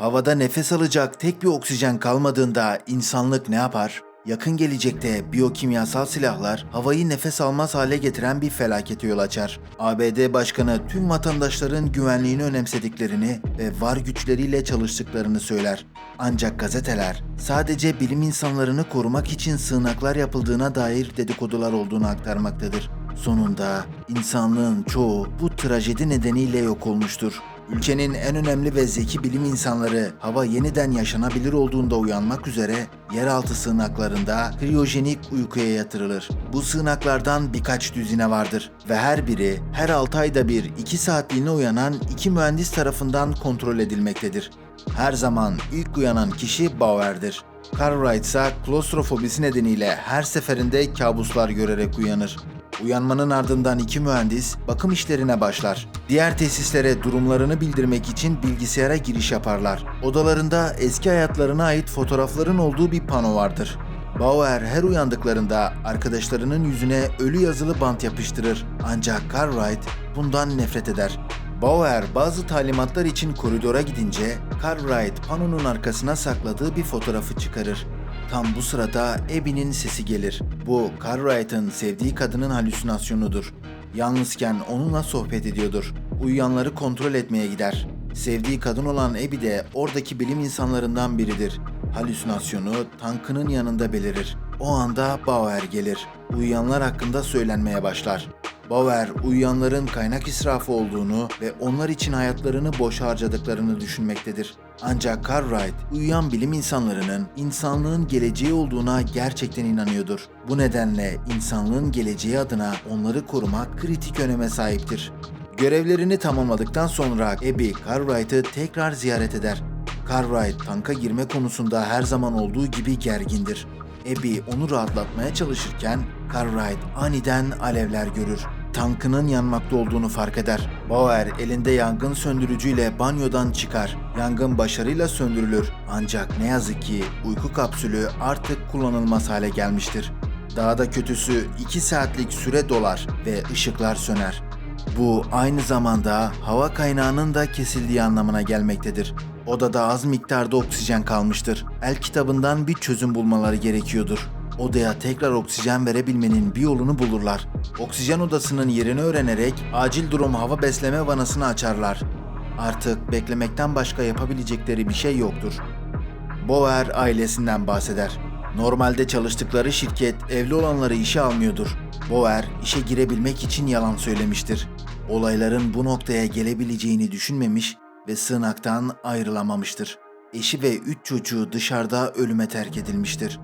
Havada nefes alacak tek bir oksijen kalmadığında insanlık ne yapar? Yakın gelecekte biyokimyasal silahlar havayı nefes almaz hale getiren bir felakete yol açar. ABD Başkanı tüm vatandaşların güvenliğini önemsediklerini ve var güçleriyle çalıştıklarını söyler. Ancak gazeteler sadece bilim insanlarını korumak için sığınaklar yapıldığına dair dedikodular olduğunu aktarmaktadır. Sonunda insanlığın çoğu bu trajedi nedeniyle yok olmuştur. Ülkenin en önemli ve zeki bilim insanları hava yeniden yaşanabilir olduğunda uyanmak üzere yeraltı sığınaklarında kriyojenik uykuya yatırılır. Bu sığınaklardan birkaç düzine vardır ve her biri her 6 ayda bir 2 saatliğine uyanan iki mühendis tarafından kontrol edilmektedir. Her zaman ilk uyanan kişi Bauer'dir. Cartwright ise klostrofobisi nedeniyle her seferinde kabuslar görerek uyanır. Uyanmanın ardından iki mühendis bakım işlerine başlar. Diğer tesislere durumlarını bildirmek için bilgisayara giriş yaparlar. Odalarında eski hayatlarına ait fotoğrafların olduğu bir pano vardır. Bauer her uyandıklarında arkadaşlarının yüzüne ölü yazılı bant yapıştırır. Ancak Cartwright bundan nefret eder. Bauer bazı talimatlar için koridora gidince Cartwright panonun arkasına sakladığı bir fotoğrafı çıkarır. Tam bu sırada Abby'nin sesi gelir. Bu Cartwright'ın sevdiği kadının halüsinasyonudur. Yalnızken onunla sohbet ediyordur. Uyuyanları kontrol etmeye gider. Sevdiği kadın olan Abby de oradaki bilim insanlarından biridir. Halüsinasyonu tankının yanında belirir. O anda Bauer gelir. Uyuyanlar hakkında söylenmeye başlar. Bauer, uyuyanların kaynak israfı olduğunu ve onlar için hayatlarını boş harcadıklarını düşünmektedir. Ancak Cartwright, uyuyan bilim insanlarının insanlığın geleceği olduğuna gerçekten inanıyordur. Bu nedenle insanlığın geleceği adına onları korumak kritik öneme sahiptir. Görevlerini tamamladıktan sonra Abby, Cartwright'ı tekrar ziyaret eder. Cartwright tanka girme konusunda her zaman olduğu gibi gergindir. Abby onu rahatlatmaya çalışırken Cartwright aniden alevler görür. Tankının yanmakta olduğunu fark eder. Bauer elinde yangın söndürücüyle banyodan çıkar. Yangın başarıyla söndürülür. Ancak ne yazık ki uyku kapsülü artık kullanılmaz hale gelmiştir. Daha da kötüsü 2 saatlik süre dolar ve ışıklar söner. Bu aynı zamanda hava kaynağının da kesildiği anlamına gelmektedir. Odada az miktarda oksijen kalmıştır. El kitabından bir çözüm bulmaları gerekiyordur. Odaya tekrar oksijen verebilmenin bir yolunu bulurlar. Oksijen odasının yerini öğrenerek acil durum hava besleme vanasını açarlar. Artık beklemekten başka yapabilecekleri bir şey yoktur. Bauer ailesinden bahseder. Normalde çalıştıkları şirket evli olanları işe almıyordur. Bauer işe girebilmek için yalan söylemiştir. Olayların bu noktaya gelebileceğini düşünmemiş ve sığınaktan ayrılamamıştır. Eşi ve üç çocuğu dışarıda ölüme terk edilmiştir.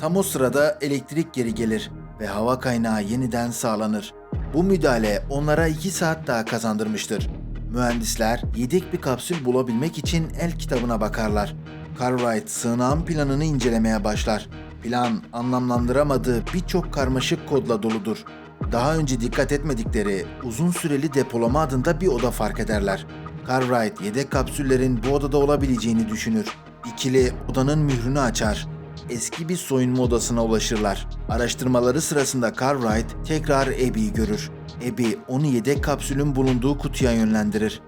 Tam o sırada elektrik geri gelir ve hava kaynağı yeniden sağlanır. Bu müdahale onlara 2 saat daha kazandırmıştır. Mühendisler yedek bir kapsül bulabilmek için el kitabına bakarlar. Cartwright sığınağın planını incelemeye başlar. Plan anlamlandıramadığı birçok karmaşık kodla doludur. Daha önce dikkat etmedikleri uzun süreli depolama adında bir oda fark ederler. Cartwright yedek kapsüllerin bu odada olabileceğini düşünür. İkili odanın mührünü açar eski bir soyunma odasına ulaşırlar. Araştırmaları sırasında Cartwright tekrar Abby'yi görür. Abby onu yedek kapsülün bulunduğu kutuya yönlendirir.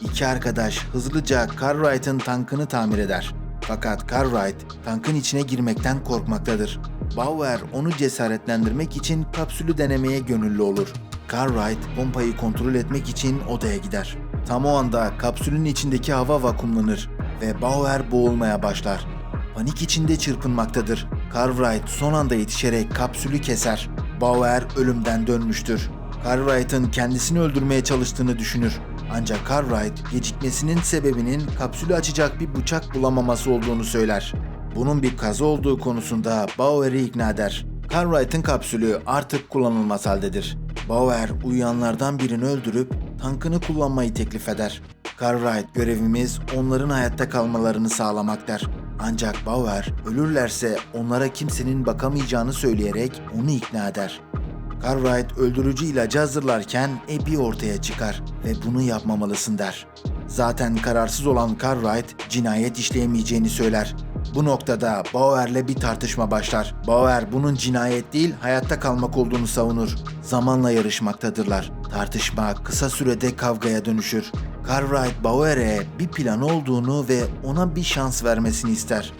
İki arkadaş hızlıca Cartwright'ın tankını tamir eder. Fakat Cartwright tankın içine girmekten korkmaktadır. Bauer onu cesaretlendirmek için kapsülü denemeye gönüllü olur. Cartwright pompayı kontrol etmek için odaya gider. Tam o anda kapsülün içindeki hava vakumlanır ve Bauer boğulmaya başlar panik içinde çırpınmaktadır. Cartwright son anda yetişerek kapsülü keser. Bauer ölümden dönmüştür. Cartwright'ın kendisini öldürmeye çalıştığını düşünür. Ancak Cartwright gecikmesinin sebebinin kapsülü açacak bir bıçak bulamaması olduğunu söyler. Bunun bir kaza olduğu konusunda Bauer'i ikna eder. Cartwright'ın kapsülü artık kullanılmaz haldedir. Bauer uyuyanlardan birini öldürüp tankını kullanmayı teklif eder. Cartwright görevimiz onların hayatta kalmalarını sağlamak der. Ancak Bauer ölürlerse onlara kimsenin bakamayacağını söyleyerek onu ikna eder. Cartwright öldürücü ilacı hazırlarken Abby ortaya çıkar ve bunu yapmamalısın der. Zaten kararsız olan Cartwright cinayet işleyemeyeceğini söyler. Bu noktada Bauer'le bir tartışma başlar. Bauer bunun cinayet değil hayatta kalmak olduğunu savunur. Zamanla yarışmaktadırlar. Tartışma kısa sürede kavgaya dönüşür. Cartwright Bauer'e bir plan olduğunu ve ona bir şans vermesini ister.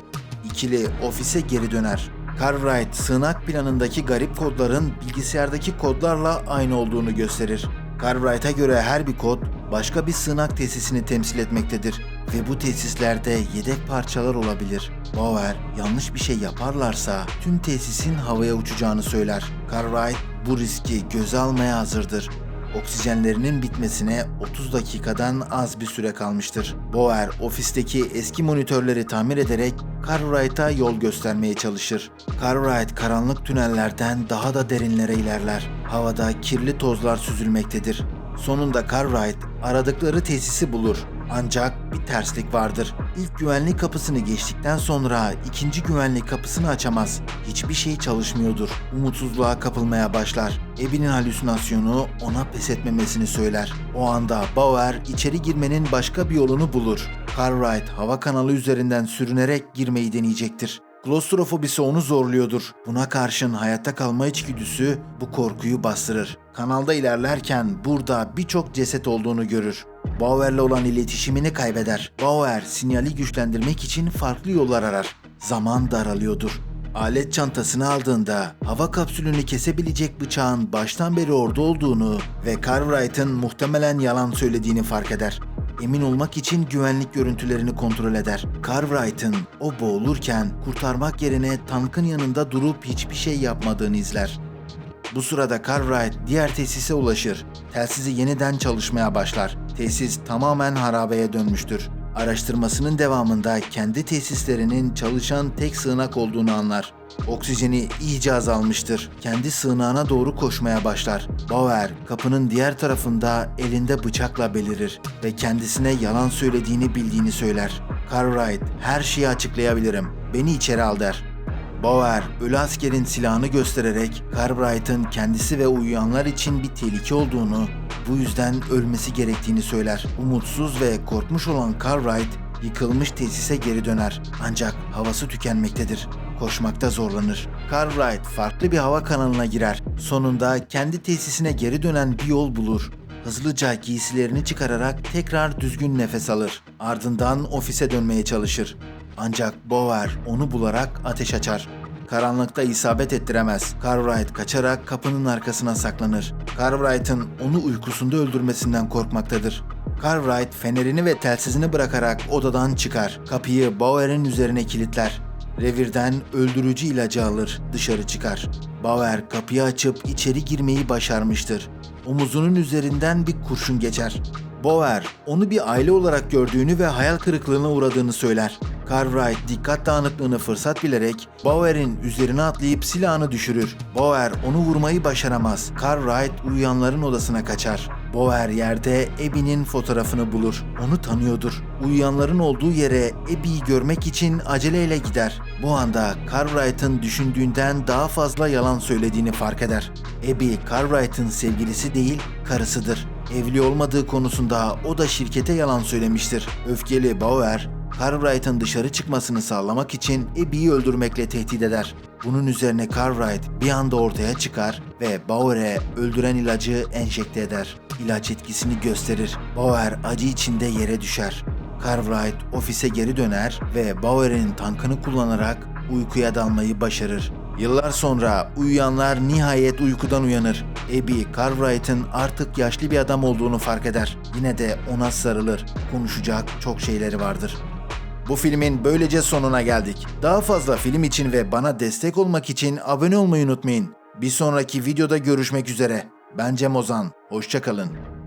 İkili ofise geri döner. Cartwright sığınak planındaki garip kodların bilgisayardaki kodlarla aynı olduğunu gösterir. Cartwright'a göre her bir kod başka bir sığınak tesisini temsil etmektedir ve bu tesislerde yedek parçalar olabilir. Bauer yanlış bir şey yaparlarsa tüm tesisin havaya uçacağını söyler. Cartwright bu riski göze almaya hazırdır. Oksijenlerinin bitmesine 30 dakikadan az bir süre kalmıştır. Bauer ofisteki eski monitörleri tamir ederek Cartwright'a yol göstermeye çalışır. Cartwright karanlık tünellerden daha da derinlere ilerler. Havada kirli tozlar süzülmektedir. Sonunda Cartwright aradıkları tesisi bulur. Ancak bir terslik vardır. İlk güvenlik kapısını geçtikten sonra ikinci güvenlik kapısını açamaz. Hiçbir şey çalışmıyordur. Umutsuzluğa kapılmaya başlar. Ebi'nin halüsinasyonu ona pes etmemesini söyler. O anda Bauer içeri girmenin başka bir yolunu bulur. Cartwright hava kanalı üzerinden sürünerek girmeyi deneyecektir. Klostrofobisi onu zorluyordur. Buna karşın hayatta kalma içgüdüsü bu korkuyu bastırır. Kanalda ilerlerken burada birçok ceset olduğunu görür. Bauer'le olan iletişimini kaybeder. Bauer sinyali güçlendirmek için farklı yollar arar. Zaman daralıyordur. Alet çantasını aldığında hava kapsülünü kesebilecek bıçağın baştan beri orada olduğunu ve Cartwright'ın muhtemelen yalan söylediğini fark eder. Emin olmak için güvenlik görüntülerini kontrol eder. Cartwright'ın o boğulurken kurtarmak yerine tankın yanında durup hiçbir şey yapmadığını izler. Bu sırada Cartwright diğer tesise ulaşır. Telsizi yeniden çalışmaya başlar. Tesis tamamen harabeye dönmüştür. Araştırmasının devamında kendi tesislerinin çalışan tek sığınak olduğunu anlar. Oksijeni iyice azalmıştır. Kendi sığınağına doğru koşmaya başlar. Bauer kapının diğer tarafında elinde bıçakla belirir ve kendisine yalan söylediğini bildiğini söyler. Cartwright her şeyi açıklayabilirim. Beni içeri al der. Bauer, ölü askerin silahını göstererek Cartwright'ın kendisi ve uyuyanlar için bir tehlike olduğunu, bu yüzden ölmesi gerektiğini söyler. Umutsuz ve korkmuş olan Cartwright, yıkılmış tesise geri döner. Ancak havası tükenmektedir. Koşmakta zorlanır. Cartwright farklı bir hava kanalına girer. Sonunda kendi tesisine geri dönen bir yol bulur. Hızlıca giysilerini çıkararak tekrar düzgün nefes alır. Ardından ofise dönmeye çalışır. Ancak Bauer onu bularak ateş açar. Karanlıkta isabet ettiremez. Cartwright kaçarak kapının arkasına saklanır. Cartwright'ın onu uykusunda öldürmesinden korkmaktadır. Cartwright fenerini ve telsizini bırakarak odadan çıkar. Kapıyı Bauer'in üzerine kilitler. Revirden öldürücü ilacı alır, dışarı çıkar. Bauer kapıyı açıp içeri girmeyi başarmıştır. Omuzunun üzerinden bir kurşun geçer. Bauer onu bir aile olarak gördüğünü ve hayal kırıklığına uğradığını söyler. Cartwright dikkat dağınıklığını fırsat bilerek Bauer'in üzerine atlayıp silahını düşürür. Bauer onu vurmayı başaramaz. Cartwright uyuyanların odasına kaçar. Bauer yerde Abby'nin fotoğrafını bulur. Onu tanıyordur. Uyuyanların olduğu yere Abby'yi görmek için aceleyle gider. Bu anda Cartwright'ın düşündüğünden daha fazla yalan söylediğini fark eder. Abby, Cartwright'ın sevgilisi değil, karısıdır. Evli olmadığı konusunda o da şirkete yalan söylemiştir. Öfkeli Bauer, Cartwright'ın dışarı çıkmasını sağlamak için Abby'yi öldürmekle tehdit eder. Bunun üzerine Cartwright bir anda ortaya çıkar ve Bauer'e öldüren ilacı enjekte eder. İlaç etkisini gösterir. Bauer acı içinde yere düşer. Cartwright ofise geri döner ve Bauer'in tankını kullanarak uykuya dalmayı başarır. Yıllar sonra uyuyanlar nihayet uykudan uyanır. Abby, Cartwright'ın artık yaşlı bir adam olduğunu fark eder. Yine de ona sarılır. Konuşacak çok şeyleri vardır. Bu filmin böylece sonuna geldik. Daha fazla film için ve bana destek olmak için abone olmayı unutmayın. Bir sonraki videoda görüşmek üzere. Ben Cem Ozan. Hoşçakalın.